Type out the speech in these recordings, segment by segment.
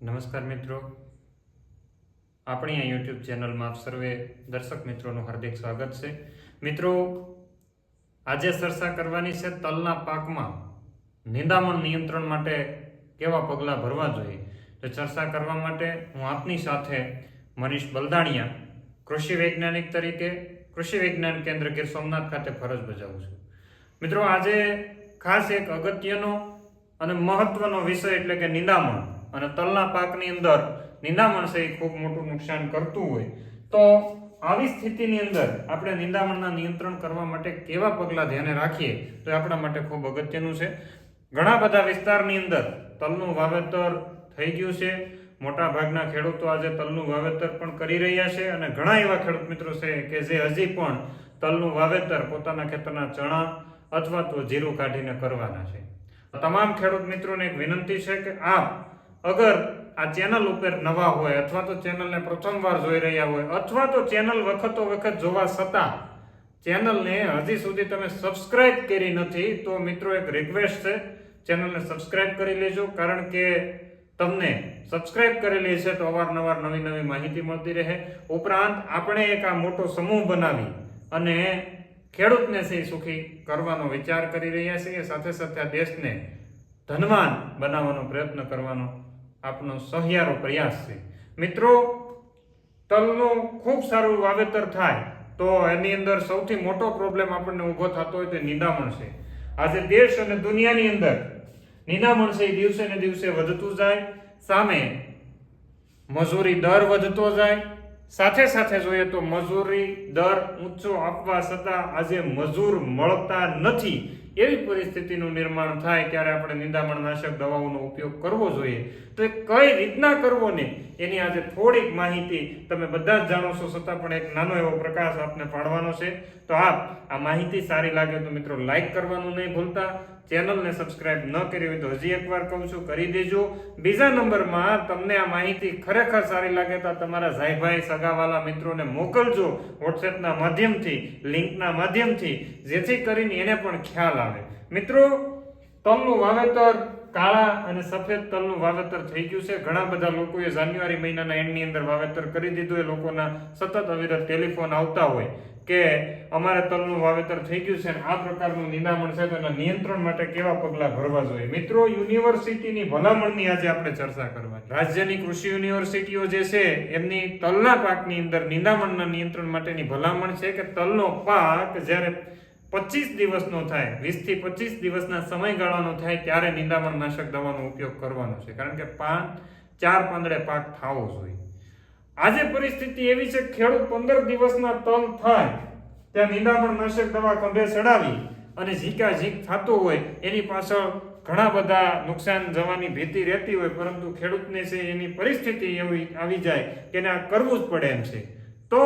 નમસ્કાર મિત્રો. આપણી આ યુટ્યુબ ચેનલમાં આપ સર્વે દર્શક મિત્રોનું હાર્દિક સ્વાગત છે. મિત્રો, આજે ચર્ચા કરવાની છે તલના પાકમાં નિંદામણ નિયંત્રણ માટે કેવા પગલાં ભરવા જોઈએ? તો ચર્ચા કરવા માટે હું આપની સાથે મનીષ બલદાણિયા, કૃષિ વૈજ્ઞાનિક તરીકે, કૃષિ વિજ્ઞાન કેન્દ્ર ગીર સોમનાથ ખાતે ફરજ બજાવું છું. મિત્રો, આજે ખાસ એક અગત્યનો અને મહત્વનો વિષય એટલે કે નિંદામણ અને તલના પાકની અંદર નિંદામણ છે એ ખૂબ મોટું નુકસાન કરતું હોય. તો આવી સ્થિતિની અંદર આપણે નિંદામણના નિયંત્રણ કરવા માટે કેવા પગલાં ધ્યાને રાખીએ તો એ આપણા માટે ખૂબ અગત્યનું છે. ઘણા બધા વિસ્તારની અંદર તલનું વાવેતર થઈ ગયું છે. મોટા ભાગના ખેડૂતો આજે તલનું વાવેતર પણ કરી રહ્યા છે અને ઘણા એવા ખેડૂત મિત્રો છે કે જે હજી પણ તલનું વાવેતર પોતાના ખેતરના ચણા અથવા તો જીરું કાઢીને કરવાના છે. તમામ ખેડૂત મિત્રોને એક વિનંતી છે કે આપ અગર આ ચેનલ ઉપર નવા હોય અથવા તો ચેનલને પ્રથમવાર જોઈ રહ્યા હોય અથવા તો ચેનલ વખતો વખત જોવા છતાં ચેનલને હજી સુધી તમે સબસ્ક્રાઇબ કરી નથી, તો મિત્રો એક રિક્વેસ્ટ છે, ચેનલને સબસ્ક્રાઇબ કરી લેજો. કારણ કે તમને સબસ્ક્રાઇબ કરેલી છે તો અવારનવાર નવી નવી માહિતી મળતી રહે. ઉપરાંત આપણે એક આ મોટો સમૂહ બનાવી અને ખેડૂતને છે સુખી કરવાનો વિચાર કરી રહ્યા છીએ. સાથે સાથે આ દેશને ધનવાન બનાવવાનો પ્રયત્ન કરવાનો આપનો સહિયારો પ્રયાસ છે. મિત્રો, તલનું ખૂબ સારું વાવેતર થાય તો એની અંદર સૌથી મોટો પ્રોબ્લેમ આપણને ઊભો થતો હોય તે નિંદામણ છે. આજે દેશ અને દુનિયાની અંદર નિંદામણ છે એ દિવસે ને દિવસે વધતું જાય, સામે મજૂરી દર વધતો જાય સાથે સાથે જોઈએ તો મજૂરી દર ઊંચો આપવા છતાં આજે મજૂર મળતા નથી. એવી પરિસ્થિતિનું નિર્માણ થાય ત્યારે આપણે નિંદામણનાશક દવાઓનો ઉપયોગ કરવો જોઈએ. તો એ કઈ રીતના કરવો ને એની આજે થોડીક માહિતી તમે બધા જ જાણો છો, છતાં પણ એક નાનો એવો પ્રકાશ આપને પાડવાનો છે. તો આપ આ માહિતી સારી લાગે તો મિત્રો લાઈક કરવાનું નહીં ભૂલતા. ચેનલને સબસ્ક્રાઇબ ન કરી હોય તો હજી એકવાર કહું છું, કરી દેજો. બીજા નંબરમાં તમને આ માહિતી ખરેખર સારી લાગે તો તમારા ભાઈ સગાવાલા મિત્રોને મોકલજો વોટ્સએપના માધ્યમથી, લિંકના માધ્યમથી, જેથી કરીને એને પણ ખ્યાલ આવે. મિત્રો, તલનું વાવેતર કાળા અને સફેદ તલનું વાવેતર થઈ ગયું છે. ઘણા બધા લોકોએ જાન્યુઆરી મહિનાના એન્ડની અંદર વાવેતર કરી દીધું. એ લોકોના સતત અવિરત ટેલિફોન આવતા હોય. કે અમારે તલનું વાવેતર થઈ ગયું છે અને આ પ્રકારનું નિંદામણ છે તો એના નિયંત્રણ માટે કેવા પગલાં ભરવા જોઈએ? મિત્રો, યુનિવર્સિટીની ભલામણની આજે આપણે ચર્ચા કરવાની રાજ્યની કૃષિ યુનિવર્સિટીઓ જે છે, એમની તલના પાકની અંદર નિંદામણના નિયંત્રણ માટેની ભલામણ છે કે તલનો પાક જ્યારે પચીસ દિવસનો થાય વીસથી પચીસ દિવસના સમયગાળાનો થાય ત્યારે નિંદામણ નાશક દવાનો ઉપયોગ કરવાનો છે. કારણ કે પાન ચાર પાંદડે પાક થવો જોઈએ. આજે પરિસ્થિતિ એવી છે ખેડૂત પંદર દિવસના તલ થાય, ત્યાં નિંદામણ નાશક દવા ખંભે ચડાવી અને ઝીકા ઝીક થતું હોય, એની પાછળ ઘણા બધા નુકસાન જવાની ભીતિ રહેતી હોય, પરંતુ ખેડૂતને છે એની પરિસ્થિતિ એવી આવી જાય કે આ કરવું જ પડે એમ છે. તો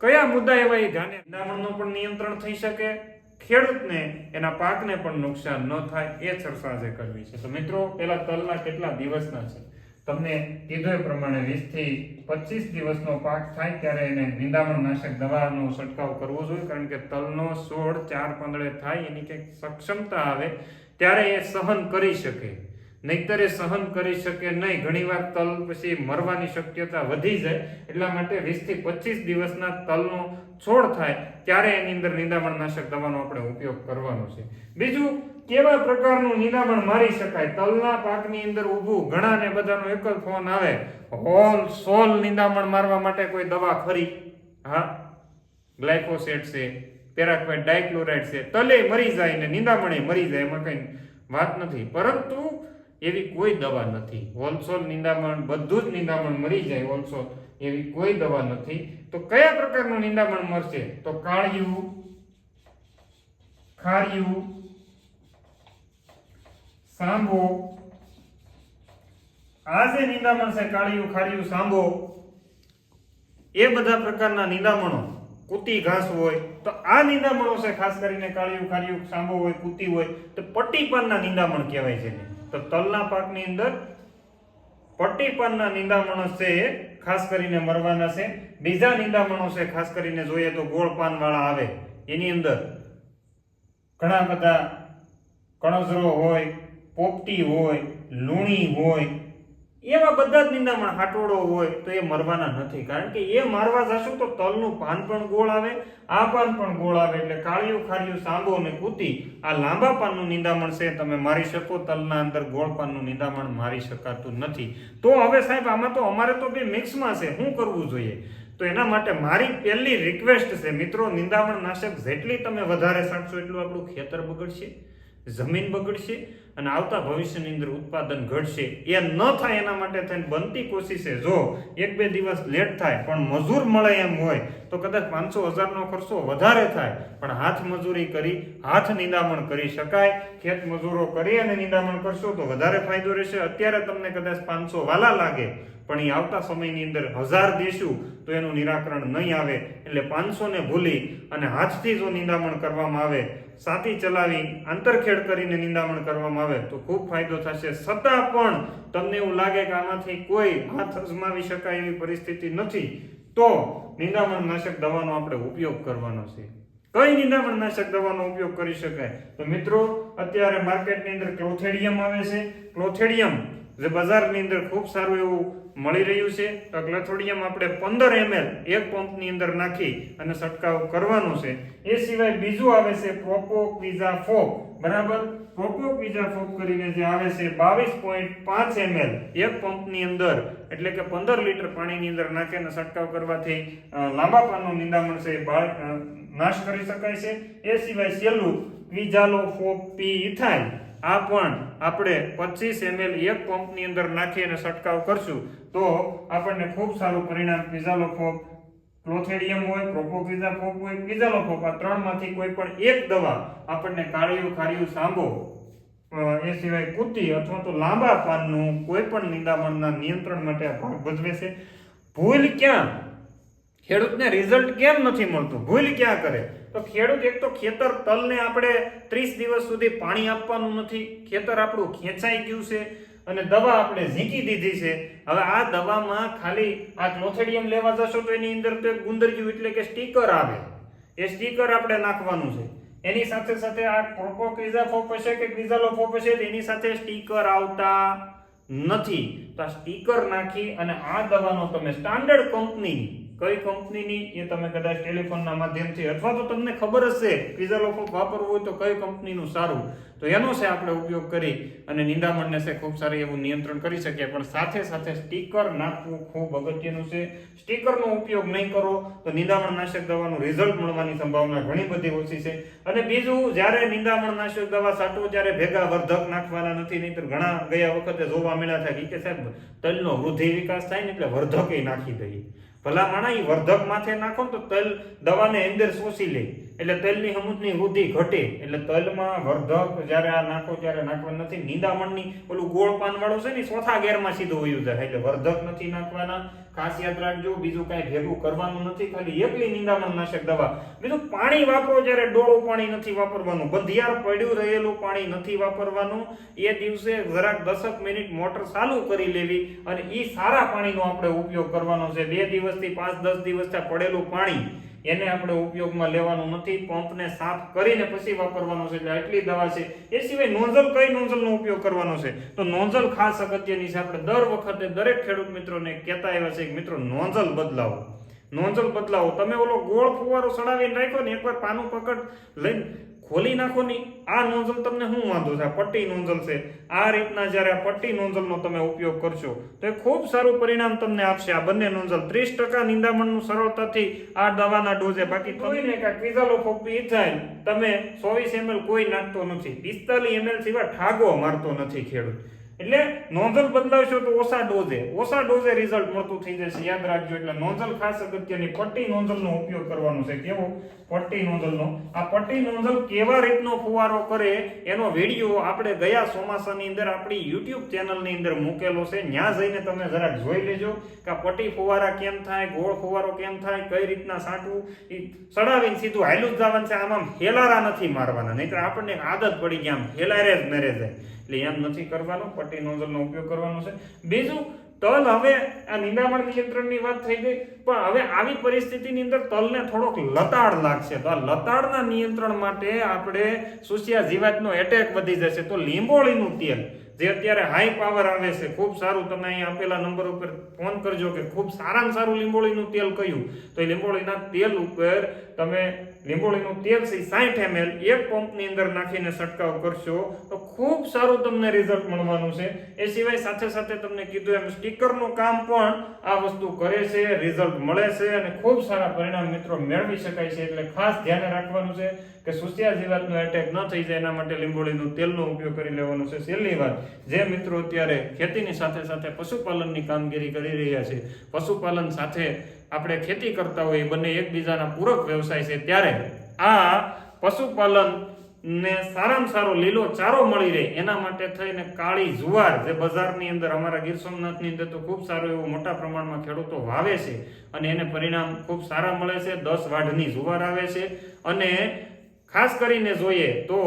કયા મુદ્દા એવા એ ધ્યાને? નિંદામણનું પણ નિયંત્રણ થઈ શકે, ખેડૂતને એના પાકને પણ નુકસાન ન થાય, એ ચર્ચા કરવી છે. તો મિત્રો પહેલા તલના કેટલા દિવસના છે? તમને કીધું એ પ્રમાણે વીસથી પચીસ દિવસનો પાક થાય ત્યારે એને નિંદામણ નાશક દવાનો છંટકાવ કરવો જોઈએ, કારણ કે તલનો છોડ ચાર પાંદડે થાય, એની કંઈક સક્ષમતા આવે, ત્યારે એ સહન કરી શકે. નહીતર એ સહન કરી શકે નહીં. ઘણીવાર તલ પછી મરવાની શક્યતા વધી જાય, એટલા માટે વીસથી પચીસ દિવસના તલનો છોડ થાય, ત્યારે એની અંદર નિંદામણ નાશક દવાનો આપણે ઉપયોગ કરવાનો છે. બીજું કેવા પ્રકારનું નિંદામણ મારી શકાય? તલના પાકની અંદર ઊભું ઘણા ને બધાનો એક જ ફોન આવે. હોલ સોલ નિંદામણ મારવા માટે કોઈ દવા ખરી? હા. ગ્લાયકોસેટ છે, પેરાક્વાઇડ ડાયક્લોરાઇડ છે. તલે મરી જાય ને નિંદામણે મરી જાય એમાં કંઈ વાત નથી. પરંતુ એવી કોઈ દવા નથી. હોલસોલ નિંદામણ, બધું જ નિંદામણ મરી જાય હોલસોલ એવી કોઈ દવા નથી. તો કયા પ્રકારનું નિંદામણ મરશે? તો કાળિયું, ખારિયું સાંભો. આ જે નિંદામણ છે, કાળિયું ખાળિયું સાંભો. એ બધા પ્રકારના નિંદામણો. કુતી ઘાસ હોય, તો આ નિંદામણો છે, ખાસ કરીને કાળિયું ખારિયું સાંભો હોય કુતી હોય, તો પટ્ટી પરના નિંદામણ કહેવાય છે. તો તલના પાકની અંદર પટ્ટી પરના નિંદામણો છે, ખાસ કરીને મરવાના છે. બીજા નિંદામણો છે, ખાસ કરીને જોઈએ તો ગોળ પાન વાળા આવે. એની અંદર ઘણા બધા કણજરો હોય પોપટી હોય, લૂણી હોય, એવા બધા જ નિંદામણ હાટોડો હોય તો એ મરવાના નથી. કારણ કે એ મારવા જશું તો તલનું પાન પણ ગોળ આવે, આ પાન પણ ગોળ આવે એટલે કાળિયું, ખારિયું સાંભો અને કૂતી આ લાંબા પાનનું નિંદામણ છે. તમે મારી શકો તલના અંદર ગોળ પાનનું નિંદામણ, મારી શકાતું નથી. તો હવે સાહેબ, આમાં તો અમારે તો બે મિક્સમાં છે. શું કરવું જોઈએ? તો એના માટે મારી પહેલી રિક્વેસ્ટ છે. મિત્રો, નિંદામણ નાશક જેટલી તમે વધારે છાંટશો એટલું આપણું ખેતર બગડશે. જમીન બગડશે અને આવતા ભવિષ્યની અંદર ઉત્પાદન ઘટશે. એ ન થાય એના માટે થઈને બનતી કોશિશે. જો એક બે દિવસ લેટ થાય, પણ મજૂર મળે એમ હોય, તો કદાચ પાંચસો હજારનો ખર્ચો વધારે થાય. પણ હાથ મજૂરી કરી, હાથ નિંદામણ કરી શકાય. ખેત મજૂરો કરી અને નિંદામણ કરશો તો વધારે ફાયદો રહેશે. અત્યારે તમને કદાચ પાંચસો વાલા લાગે, પણ એ આવતા સમયની અંદર હજાર દેશું, તો એનું નિરાકરણ નહીં આવે. એટલે પાંચસોને ભૂલી અને હાથથી જો નિંદામણ કરવામાં આવે સાથી ચલાવી આંતરખેડ કરીને નિંદામણ કરવામાં આવે તો ખૂબ ફાયદો થશે. છતાં પણ તમને એવું લાગે કે આમાંથી કોઈ હાથ અજમાવી શકાય એવી પરિસ્થિતિ નથી, તો નિંદામણ નાશક દવાનો આપણે ઉપયોગ કરવાનો છે. કઈ નિંદામણ નાશક દવાનો ઉપયોગ કરી શકાય? તો મિત્રો, અત્યારે માર્કેટની અંદર ક્લોથેડિયમ આવે છે. ક્લોથેડિયમ જે બજારની અંદર ખૂબ સારું એવું મળી રહ્યું છે. તો ક્લોથેડિયમ આપણે પંદર એમએલ એક પંપની અંદર નાખી અને છંટકાવ કરવાનો છે. એ સિવાય બીજું આવે છે પ્રોપો પીઝા ફોક બરાબર? પ્રોપો ક્વિઝા ફોક કરીને જે આવે છે બાવીસ પોઈન્ટ પાંચ એમએલ એક પંપની અંદર. એટલે કે પંદર લીટર પાણીની અંદર નાખી અને છંટકાવ કરવાથી લાંબા પાનનું નિંદામણ છે નાશ કરી શકાય છે. એ સિવાય સેલું ક્વિઝાલો ફોક પી ઇથાઇલ આ પણ આપણે પચીસ એમએલ એક પંપની અંદર નાખી અને છંટકાવ કરશું. તો આપણને ખૂબ સારું પરિણામ ક્વિઝાલોફોપ ક્લોથેડિયમ હોય પ્રોપોક્વિઝાફોપ હોય ક્વિઝાલોફોપ આ ત્રણમાંથી કોઈ પણ એક દવા આપણને કાળિયું ખારિયું સાંભો. એ સિવાય કૂતી અથવા તો લાંબા પાનનું કોઈ પણ નિંદામણના નિયંત્રણ માટે ભાગ ભજવે છે. ભૂલ ક્યાં? ખેડૂતને રિઝલ્ટ કેમ નથી મળતું? ભૂલ ક્યાં કરે? તો ખેડૂત એક તો ખેતર તલને આપણે ત્રીસ દિવસ સુધી પાણી આપવાનું નથી. ખેતર આપણું ખેંચાઈ ગયું છે અને દવા આપણે ઝીંકી દીધી છે. હવે આ દવામાં ખાલી આ ક્લોથેડિયમ લેવા જશો તો એની અંદર તો એક ગુંદરજ્યું એટલે કે સ્ટીકર આવે. એ સ્ટીકર આપણે નાખવાનું છે. એની સાથે સાથે આ પ્રોપો ક્વિઝાફોપ હશે કે ક્વિઝાલોફોપ હશે એની સાથે સ્ટીકર આવતા નથી. તો આ સ્ટીકર નાખી અને આ દવાનો તમે સ્ટાન્ડર્ડ કંપનીની કઈ કંપનીની એ તમે કદાચ ટેલિફોનના માધ્યમથી, અથવા તો તમને ખબર હશે ક્વિઝાલોફોપ વાપરવું હોય તો કઈ કંપનીનું સારું. તો એનો છે આપણે ઉપયોગ કરી અને નિંદામણને છે ખૂબ સારી એવું નિયંત્રણ કરી શકીએ. પણ સાથે સાથે સ્ટીકર નાખવું ખૂબ અગત્યનું છે. સ્ટીકરનો ઉપયોગ નહીં કરો તો નિંદામણ નાશક દવાનું રિઝલ્ટ મળવાની સંભાવના ઘણી બધી ઓછી છે. અને બીજું, જ્યારે નિંદામણ નાશક દવા છાંટો ત્યારે ભેગા વર્ધક નાખવાના નથી નહીં તો ઘણા ગયા વખતે જોવા મળ્યા થાય કે સાહેબ, તલનો વૃદ્ધિ વિકાસ થાય ને એટલે વર્ધકે નાખી દઈએ. ભલા એ વર્ધક માથે નાખો ને તો તલ દવાને અંદર શોષી લે. એટલે તલની હમુદની વૃદ્ધિ ઘટે. એટલે તલમાં વર્ધક જ્યારે આ નાખો ત્યારે નાખવાનું નથી, નિંદામણની ઓલું ગોળ પાન છે ને ચોથા ગેરમાં સીધું વયું જાય. એટલે વર્ધક નથી નાખવાના, ખાસ યાદ રાખજો, બીજું કાંઈ ભેગું કરવાનું નથી, ખાલી એકલી નિંદામણ નાશક દવા. બીજું પાણી વાપરો જ્યારે ડોળું પાણી નથી વાપરવાનું, બંધિયાર પડ્યું રહેલું પાણી નથી વાપરવાનું. એ દિવસે જરાક દસક મિનિટ મોટર ચાલુ કરી લેવી અને એ સારા પાણીનો આપણે ઉપયોગ કરવાનો છે. બે દિવસથી પાંચ દસ દિવસ પડેલું પાણી. એને આપણે ઉપયોગમાં લેવાનું નથી, પંપને સાફ કરીને પછી વાપરવાનો છે. એટલે આટલી દવા છે. એ સિવાય નોઝલ, કઈ નોઝલનો ઉપયોગ કરવાનો છે? તો નોઝલ ખાસ અગત્યની છે. આપણે દર વખતે દરેક ખેડૂત મિત્રોને કહેતા આવ્યા છે કે મિત્રો, નોઝલ બદલાવો. નોઝલ બદલાવો. તમે ઓલો ગોળ ફુવારો સડાવીને રાખ્યો ને, એકવાર પાનું પકડ લઈને ખોલી નાખો ની આ નોઝલ તમને શું વાંધો છે? આ પટ્ટી નોઝલ છે. આ રીતના જ્યારે આ પટ્ટી નોઝલનો તમે ઉપયોગ કરશો, તો એ ખૂબ સારું પરિણામ તમને આપશે. આ બંને નોઝલ ત્રીસ ટકા નિંદામણનું સરળતાથી આ દવાના ડોઝે બાકી કોઈને કાંઈ ફોપી જાય તમે ચોવીસ એમએલ કોઈ નાખતો નથી. પિસ્તાલીસ એમએલ સિવાય ઠાગો મારતો નથી ખેડૂત. એટલે નોઝલ બદલાવશો તો ઓછા ડોઝે. ઓછા ડોઝે રિઝલ્ટ મળતું થઈ જશે. યાદ રાખજો એટલે નોઝલ ખાસ અગત્યની પટ્ટી નોઝલનો ઉપયોગ કરવાનો છે. કેવો? પટ્ટી નોઝલનો આ પટ્ટી નોઝલ કેવા રીતનો ફુવારો કરે એનો વીડિયો આપણે ગયા ચોમાસાની અંદર આપણી યુટ્યુબ ચેનલની અંદર મૂકેલો છે. ત્યાં જઈને તમે જરાક જોઈ લેજો કે આ પટ્ટી ફુવારા કેમ થાય, ગોળ ફુવારો કેમ થાય, કઈ રીતના સાંટવું. એ સડાવીને સીધું હાયલું જ જવાનું છે. આમ હેલારા નથી મારવાના. નહીતર આપણને આદત પડી ગયા આમ હેલારે જ મેરે જાય. એટલે નથી કરવાનો, પટ્ટી નોઝલનો ઉપયોગ કરવાનો છે. બીજું, તલ હવે આ નિંદામણ નિયંત્રણની વાત થઈ ગઈ, પણ હવે આવી પરિસ્થિતિની અંદર તલને થોડોક લતાડ લાગશે. તો આ લતાડના નિયંત્રણ માટે આપણે સુસિયા જીવાતનો એટેક વધી જશે. તો લીંબોળીનું તેલ. જે અત્યારે હાઈ પાવર આવે છે, ખૂબ સારું તમે અહીં આપેલા નંબર ઉપર ફોન કરજો કે ખૂબ સારામાં સારું લીંબોળીનું તેલ કયું? તો એ લીંબોળીના તેલ ઉપર તમે લીંબોળીનું તેલ છે સાઠ એમએલ એક પંપની અંદર નાખીને છંટકાવ કરશો, તો ખૂબ સારું તમને રિઝલ્ટ મળવાનું છે. એ સિવાય સાથે સાથે તમને કીધું એમ સ્ટીકરનું કામ પણ આ વસ્તુ કરે છે રિઝલ્ટ મળે છે અને ખૂબ સારા પરિણામ મિત્રો મેળવી શકાય છે. એટલે ખાસ ધ્યાન રાખવાનું છે કે સુસ્યા જીવાતનો એટેક ન થઈ જાય, એના માટે લીંબોળીનું તેલનો ઉપયોગ કરી લેવાનો છે. છેલ્લી વાત જે મિત્રો અત્યારે ખેતીની સાથે સાથે પશુપાલનની કામગીરી કરી રહ્યા છે, પશુપાલન સાથે આપણે ખેતી કરતા હોઈએ બંને એકબીજાના પૂરક વ્યવસાય છે, ત્યારે આ પશુપાલન ને સારામાં સારો લીલો ચારો મળી રહે, એના માટે થઈને કાળી જુવાર જે બજારની અંદર, અમારા ગીર સોમનાથની અંદર તો ખૂબ સારો એવો મોટા પ્રમાણમાં ખેડૂતો વાવે છે અને એને પરિણામ ખૂબ સારા મળે છે, દસ વાઢની જુવાર આવે છે અને ખાસ કરીને જોઈએ તો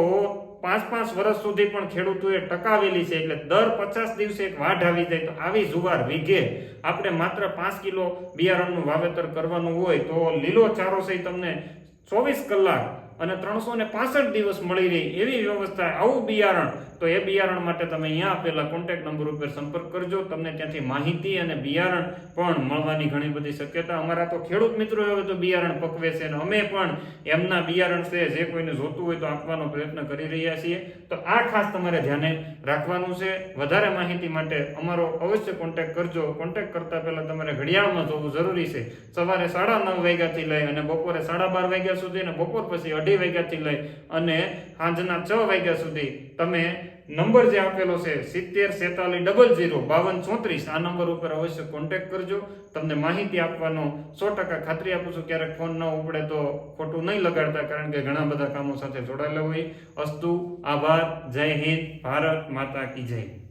પાંચ પાંચ વર્ષ સુધી પણ ખેડૂતોએ ટકાવેલી છે, એટલે દર પચાસ દિવસે એક વાઢ આવી જાય તો આવી જુવાર વીઘે આપણે માત્ર પાંચ કિલો બિયારણનું વાવેતર કરવાનું હોય તો લીલો ચારો છે તમને ચોવીસ કલાક અને ત્રણસો ને પાસઠ દિવસ મળી રહી એવી વ્યવસ્થા આવું બિયારણ, તો એ બિયારણ માટે તમે અહીંયા આપેલા કોન્ટેક્ટ નંબર ઉપર સંપર્ક કરજો. તમને ત્યાંથી માહિતી અને બિયારણ પણ મળવાની ઘણી બધી શક્યતા. અમારા તો ખેડૂત મિત્રો હવે તો બિયારણ પકવે છે અને અમે પણ એમના બિયારણ છે, જે કોઈને જોતું હોય તો આપવાનો પ્રયત્ન કરી રહ્યા છીએ. તો આ ખાસ તમારે ધ્યાને રાખવાનું છે. વધારે માહિતી માટે અમારો અવશ્ય કોન્ટેક કરજો. કોન્ટેક કરતા પહેલાં તમારે ઘડિયાળમાં જોવું જરૂરી છે. સવારે સાડા નવ વાગ્યાથી લઈ અને બપોરે સાડા બાર વાગ્યા સુધી અને બપોર પછી અઢી વાગ્યાથી લઈ અને સાંજના છ વાગ્યા સુધી તમે નંબર જે આપેલો છે સિત્તેર સેતાલીસ ડબલ જીરો બાવન ચોત્રીસ આ નંબર ઉપર અવશ્ય કોન્ટેક્ટ કરજો. તમને માહિતી આપવાનો સો ટકા ખાતરી આપું છું. ક્યારેક ફોન ન ઉપડે તો ખોટું નહીં લગાડતા કારણ કે ઘણા બધા કામો સાથે જોડાયેલા હોય. અસ્તુ, આભાર, જય હિન્દ, ભારત માતા કી જય.